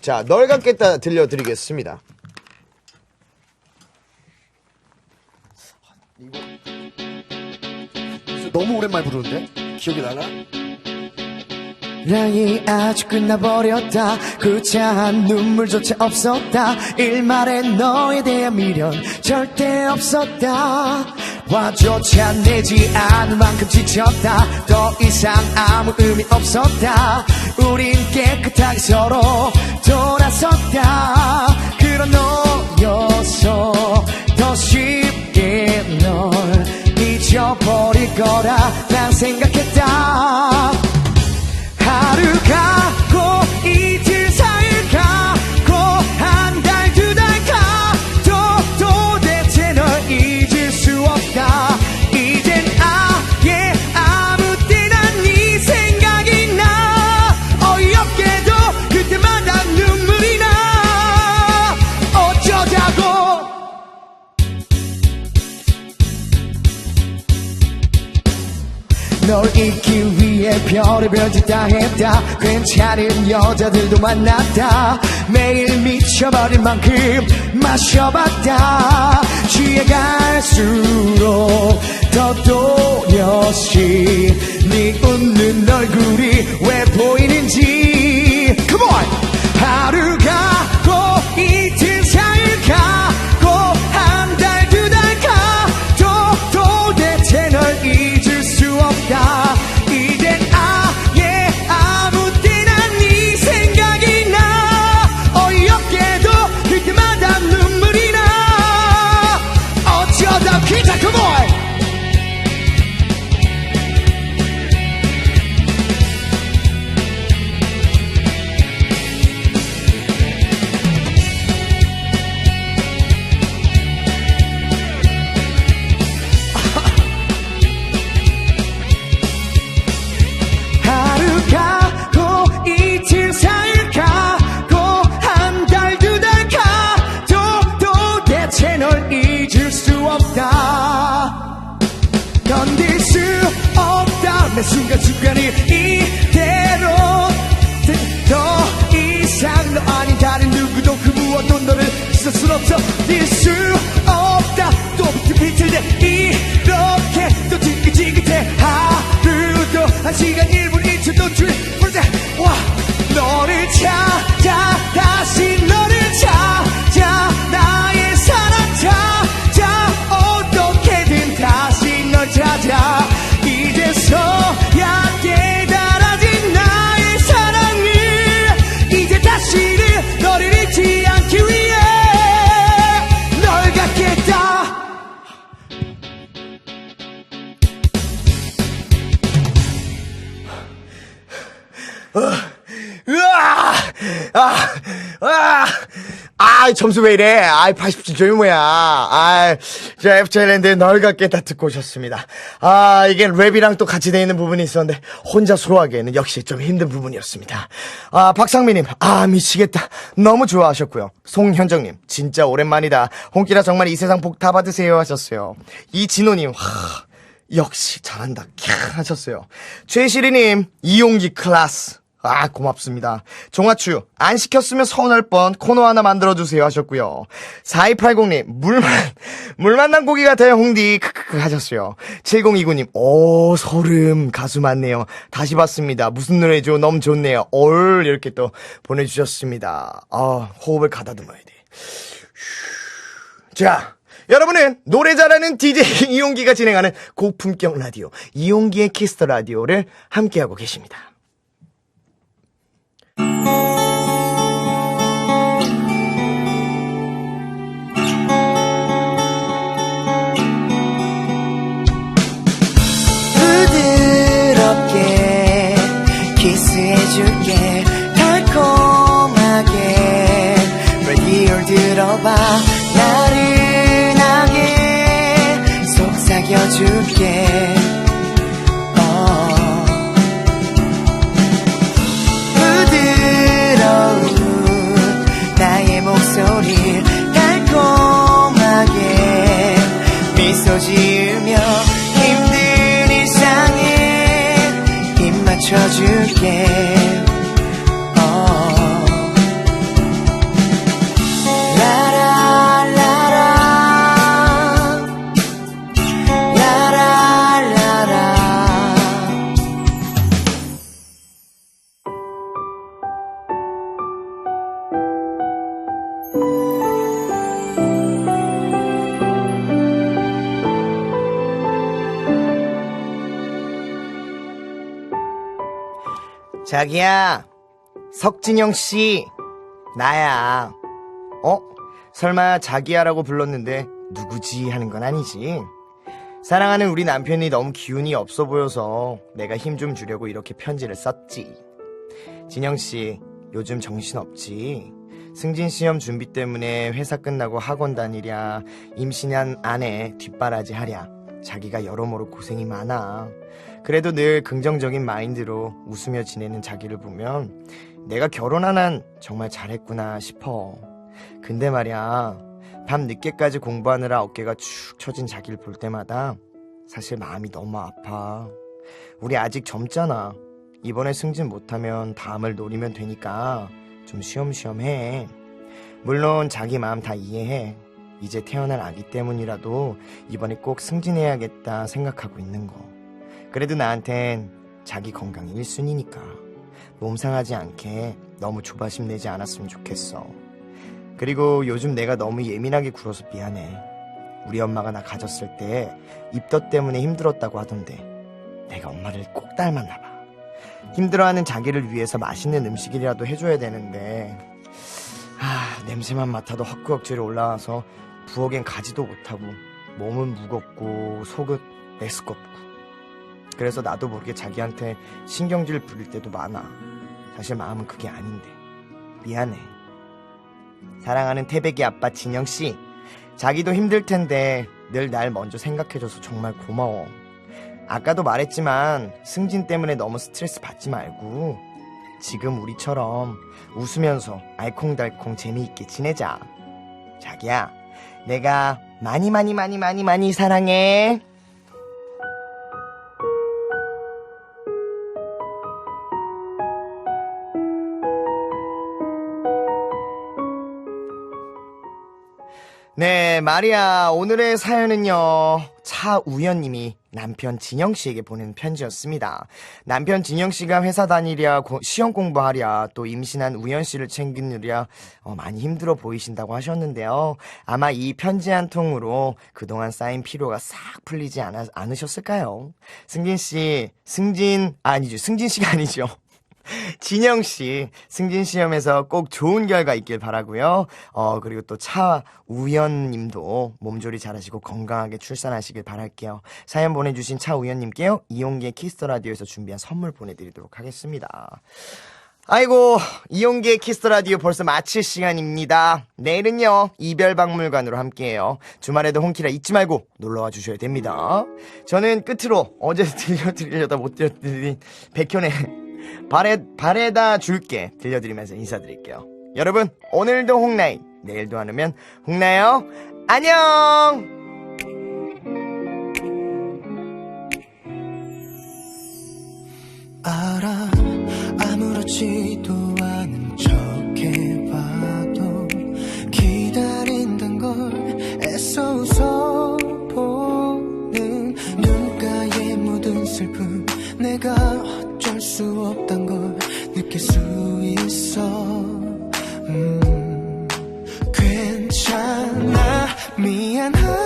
자, 널 갖겠다 들려드리겠습니다. 너무 오랜만에 부르는데? 기억이 나나? 랑이 아주 끝나버렸다. 구차한 눈물조차 없었다. 일말에 너에 대한 미련 절대 없었다. 화조차 내지 않을 만큼 지쳤다. 더 이상 아무 의미 없었다. 우린 깨끗하게 서로 돌아섰다. 그런 너였어 더 쉽게 널 잊어버릴 거라 난 생각했다 하루 위해 별의별 짓 다 했다. 괜찮은 여자들도 만났다. 매일 미쳐버릴 만큼 마셔봤다. 취해 갈수록 더 또렷이 네 웃는 얼굴이 왜 보이는지 견딜 수 없다. 매 순간순간이 이대로 더 이상 너 아닌 다른 누구도 그 무엇도 너를 있을 순 없어 잊수 없다. 또 비틀 비틀대 이렇게 또 지긋지긋해. 하루도 한 시간 1 아, 점수 왜 이래? 아, 87점이 뭐야? 아, 자, FJ랜드 널 갖겠다 듣고 오셨습니다. 아, 이게 랩이랑 또 같이 돼 있는 부분이 있었는데, 혼자 소화하기에는 역시 좀 힘든 부분이었습니다. 아, 박상민님, 아, 미치겠다. 너무 좋아하셨고요. 송현정님, 진짜 오랜만이다. 홍기라 정말 이 세상 복 다 받으세요 하셨어요. 이진호님, 하, 역시 잘한다. 캬 하셨어요. 최시리님, 이용기 클라스. 아, 고맙습니다. 종아추, 안 시켰으면 서운할 뻔 코너 하나 만들어주세요 하셨고요. 4280님, 물만, 물 만 난 고기 같아요, 홍디. 크크크 하셨어요. 7029님, 오, 소름, 가수 많네요. 다시 봤습니다. 무슨 노래죠? 너무 좋네요. 올, 이렇게 또 보내주셨습니다. 아, 호흡을 가다듬어야 돼. 자, 여러분은 노래 잘하는 DJ 이용기가 진행하는 고품격 라디오, 이용기의 키스터 라디오를 함께하고 계십니다. 해줄게. 달콤하게. 라디오를 들어봐. 나른하게 속삭여줄게 자기야, 석진영 씨, 나야. 어? 설마 자기야라고 불렀는데 누구지 하는 건 아니지? 사랑하는 우리 남편이 너무 기운이 없어 보여서 내가 힘 좀 주려고 이렇게 편지를 썼지. 진영 씨, 요즘 정신 없지? 승진 시험 준비 때문에 회사 끝나고 학원 다니랴, 임신한 아내 뒷바라지 하랴. 자기가 여러모로 고생이 많아. 그래도 늘 긍정적인 마인드로 웃으며 지내는 자기를 보면 내가 결혼 안 한 정말 잘했구나 싶어. 근데 말이야, 밤 늦게까지 공부하느라 어깨가 축 처진 자기를 볼 때마다 사실 마음이 너무 아파. 우리 아직 젊잖아. 이번에 승진 못하면 다음을 노리면 되니까 좀 쉬엄쉬엄 해. 물론 자기 마음 다 이해해. 이제 태어날 아기 때문이라도 이번에 꼭 승진해야겠다 생각하고 있는 거. 그래도 나한텐 자기 건강이 1순위니까 몸 상하지 않게 너무 조바심 내지 않았으면 좋겠어. 그리고 요즘 내가 너무 예민하게 굴어서 미안해. 우리 엄마가 나 가졌을 때 입덧 때문에 힘들었다고 하던데 내가 엄마를 꼭 닮았나 봐. 힘들어하는 자기를 위해서 맛있는 음식이라도 해줘야 되는데 아 냄새만 맡아도 헛구역질이 올라와서 부엌엔 가지도 못하고 몸은 무겁고 속은 메스껍고 그래서 나도 모르게 자기한테 신경질 부릴 때도 많아 사실 마음은 그게 아닌데 미안해 사랑하는 태백이 아빠 진영씨 자기도 힘들 텐데 늘 날 먼저 생각해줘서 정말 고마워 아까도 말했지만 승진 때문에 너무 스트레스 받지 말고 지금 우리처럼 웃으면서 알콩달콩 재미있게 지내자. 자기야, 내가 많이 많이 많이 많이 많이 사랑해. 네, 마리아. 오늘의 사연은요, 차우연님이 남편 진영씨에게 보낸 편지였습니다. 남편 진영씨가 회사 다니랴, 고- 시험 공부하랴, 또 임신한 우연씨를 챙기느랴, 어, 많이 힘들어 보이신다고 하셨는데요. 아마 이 편지 한 통으로 그동안 쌓인 피로가 싹 풀리지 않아, 않으셨을까요? 승진씨, 승진, 아니죠. 승진씨가 아니죠. 진영 씨, 승진 시험에서 꼭 좋은 결과 있길 바라고요. 어, 그리고 또 차우연 님도 몸조리 잘하시고 건강하게 출산하시길 바랄게요. 사연 보내주신 차우연 님께요. 이용기의 키스터 라디오에서 준비한 선물 보내드리도록 하겠습니다. 아이고, 이용기의 키스터 라디오 벌써 마칠 시간입니다. 내일은요, 이별 박물관으로 함께해요. 주말에도 홍키라 잊지 말고 놀러와 주셔야 됩니다. 저는 끝으로 어제 들려드리려다 못 들려드린 백현의 발에, 발에다 줄게 들려드리면서 인사드릴게요. 여러분, 오늘도 홍나이, 내일도 안 오면 홍나요. 안녕! 알아 아무렇지 수 없단 걸 느낄 수 있어. 음, 괜찮아. 미안하